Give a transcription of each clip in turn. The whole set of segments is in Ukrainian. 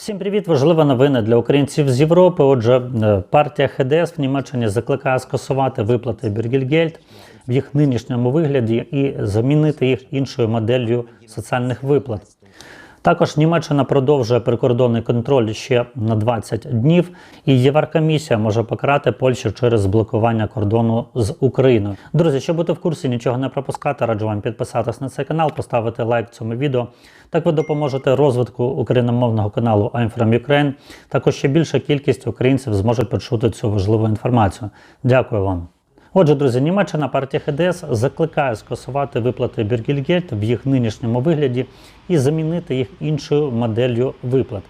Всім привіт! Важлива новина для українців з Європи. Отже, е, партія ХДС в Німеччині закликає скасувати виплати Бюргельгельд в їх нинішньому вигляді і замінити їх іншою моделлю соціальних виплат. Також Німеччина продовжує прикордонний контроль ще на 20 днів, і Єврокомісія може покарати Польщу через блокування кордону з Україною. Друзі, щоб бути в курсі, нічого не пропускати, раджу вам підписатись на цей канал, поставити лайк цьому відео. Так ви допоможете розвитку україномовного каналу I'm from Ukraine. Також ще більша кількість українців зможуть почути цю важливу інформацію. Дякую вам. Отже, друзі, Німеччина партія ХДС закликає скасувати виплати Бюргельгельд в їх нинішньому вигляді і замінити їх іншою моделлю виплат.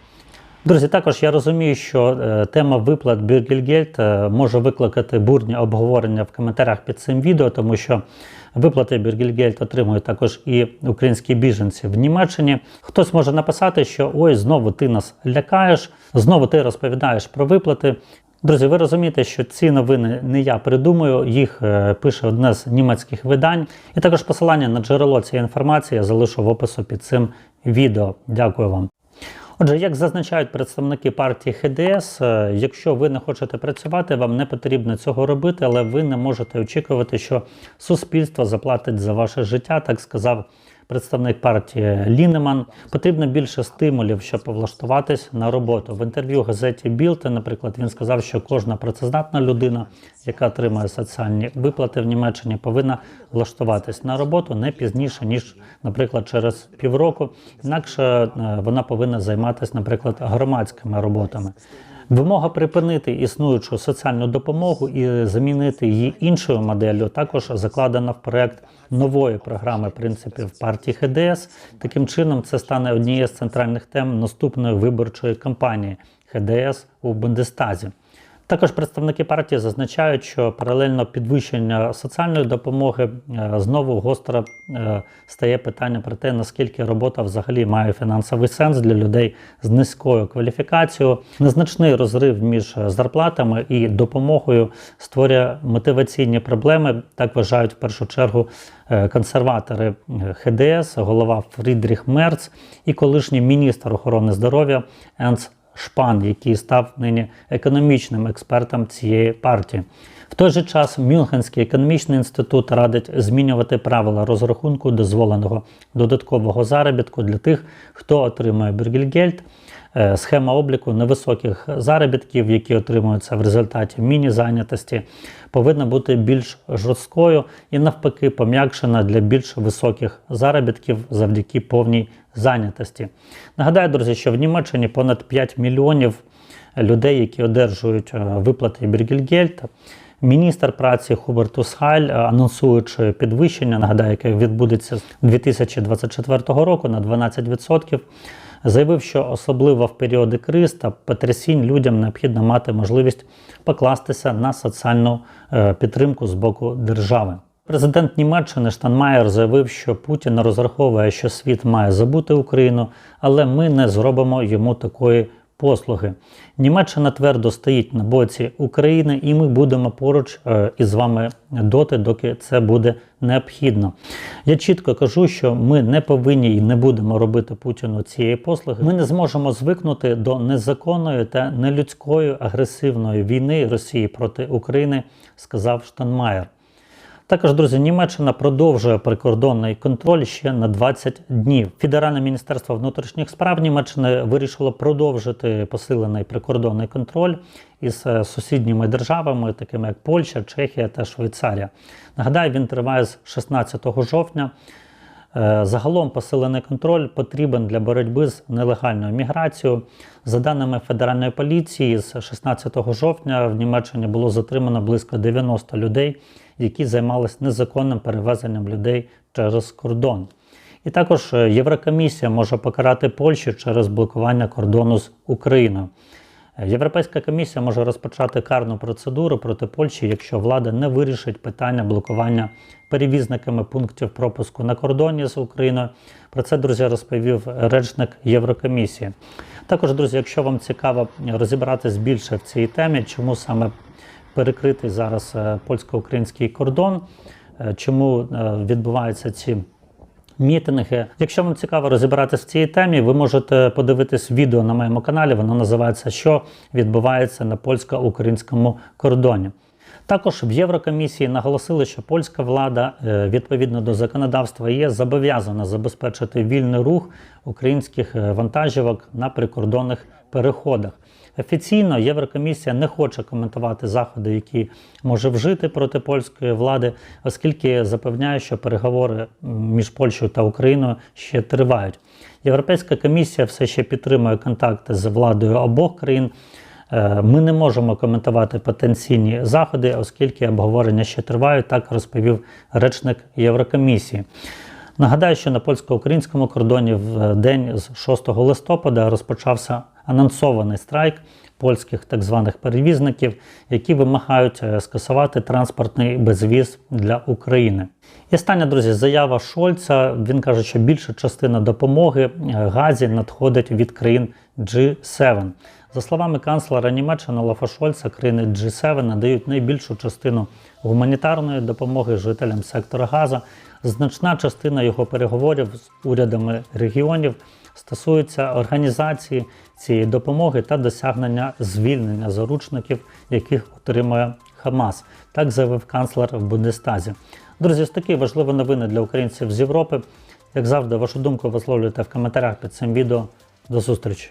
Друзі, також я розумію, що е, тема виплат Бюргельгельд е, може викликати бурні обговорення в коментарях під цим відео, тому що виплати Бюргельгельд отримують також і українські біженці в Німеччині. Хтось може написати, що ой, знову ти нас лякаєш, знову ти розповідаєш про виплати. Друзі, ви розумієте, що ці новини не я придумую, їх е, пише одне з німецьких видань. І також посилання на джерело цієї інформації я залишу в опису під цим відео. Дякую вам. Отже, як зазначають представники партії ХДС, е, якщо ви не хочете працювати, вам не потрібно цього робити, але ви не можете очікувати, що суспільство заплатить за ваше життя, так сказав представник партії Лінеман. Потрібно більше стимулів, щоб влаштуватись на роботу. В інтерв'ю газеті Білте, наприклад, він сказав, що кожна працездатна людина, яка отримує соціальні виплати в Німеччині, повинна влаштуватись на роботу не пізніше ніж, наприклад, через півроку. Інакше е, вона повинна займатися, наприклад, громадськими роботами. Вимога припинити існуючу соціальну допомогу і замінити її іншою моделлю також закладена в проект нової програми принципів партії ХДС. Таким чином, це стане однією з центральних тем наступної виборчої кампанії ХДС у Бундестазі. Також представники партії зазначають, що паралельно підвищення соціальної допомоги е, знову гостро е, стає питання про те, наскільки робота взагалі має фінансовий сенс для людей з низькою кваліфікацією. Незначний розрив між зарплатами і допомогою створює мотиваційні проблеми. Так вважають в першу чергу е, консерватори ХДС, голова Фрідріх Мерц і колишній міністр охорони здоров'я Енс Шпан, який став нині економічним експертом цієї партії. В той же час Мюнхенський економічний інститут радить змінювати правила розрахунку дозволеного додаткового заробітку для тих, хто отримує Бюргельгельд. Е, Схема обліку невисоких заробітків, які отримуються в результаті міні-зайнятості, повинна бути більш жорсткою і навпаки пом'якшена для більш високих заробітків завдяки повній зайнятості. Нагадаю, друзі, що в Німеччині понад 5 мільйонів людей, які одержують е, виплати Бюргельгельд. Міністр праці Хубертус Хайль, е, анонсуючи підвищення, нагадаю, яке відбудеться з 2024 року на 12%, заявив, що особливо в періоди криз та потрясінь людям необхідно мати можливість покластися на соціальну е, підтримку з боку держави. Президент Німеччини Штанмаєр заявив, що Путін розраховує, що світ має забути Україну, але ми не зробимо йому такої послуги. Німеччина твердо стоїть на боці України, і ми будемо поруч е, із вами доти, доки це буде необхідно. Я чітко кажу, що ми не повинні і не будемо робити Путіну цієї послуги. Ми не зможемо звикнути до незаконної та нелюдської агресивної війни Росії проти України, сказав Штанмаєр. Також, друзі, Німеччина продовжує прикордонний контроль ще на 20 днів. Федеральне міністерство внутрішніх справ Німеччини вирішило продовжити посилений прикордонний контроль із е, сусідніми державами, такими як Польща, Чехія та Швейцарія. Нагадаю, він триває з 16 жовтня. Е, Загалом посилений контроль потрібен для боротьби з нелегальною міграцією. За даними Федеральної поліції, з 16 жовтня в Німеччині було затримано близько 90 людей, які займалися незаконним перевезенням людей через кордон. І також е, Єврокомісія може покарати Польщу через блокування кордону з Україною. Е, Європейська комісія може розпочати карну процедуру проти Польщі, якщо влада не вирішить питання блокування перевізниками пунктів пропуску на кордоні з Україною. Про це, друзі, розповів речник Єврокомісії. Також, друзі, якщо вам цікаво розібратись більше в цій темі, чому саме перекритий зараз е, польсько-український кордон, е, чому відбуваються ці мітинги. Якщо вам цікаво розібратися в цій темі, ви можете подивитись відео на моєму каналі. Воно називається Що відбувається на польсько-українському кордоні. Також в Єврокомісії наголосили, що польська влада е, відповідно до законодавства є зобов'язана забезпечити вільний рух українських е, вантажівок на прикордонних переходах. Офіційно Єврокомісія не хоче коментувати заходи, які може вжити проти польської влади, оскільки запевняє, що переговори між Польщею та Україною ще тривають. Європейська комісія все ще підтримує контакти з владою обох країн. Е, Ми не можемо коментувати потенційні заходи, оскільки обговорення ще тривають, так розповів речник Єврокомісії. Нагадаю, що на польсько-українському кордоні в день з 6 листопада розпочався анонсований страйк польських так званих перевізників, які вимагають е, скасувати транспортний безвіз для України. І остання, друзі, заява Шольца. Він каже, що більша частина допомоги е, газі надходить від країн G7. За словами канцлера Німеччини Олафа Шольца, країни G7 надають найбільшу частину гуманітарної допомоги жителям сектора Газа. Значна частина його переговорів з урядами регіонів стосується організації цієї допомоги та досягнення звільнення заручників, яких отримує Хамас. Так заявив канцлер в Бундестазі. Друзі, ось такі важливі новини для українців з Європи. Як завжди, вашу думку висловлюйте в коментарях під цим відео. До зустрічі!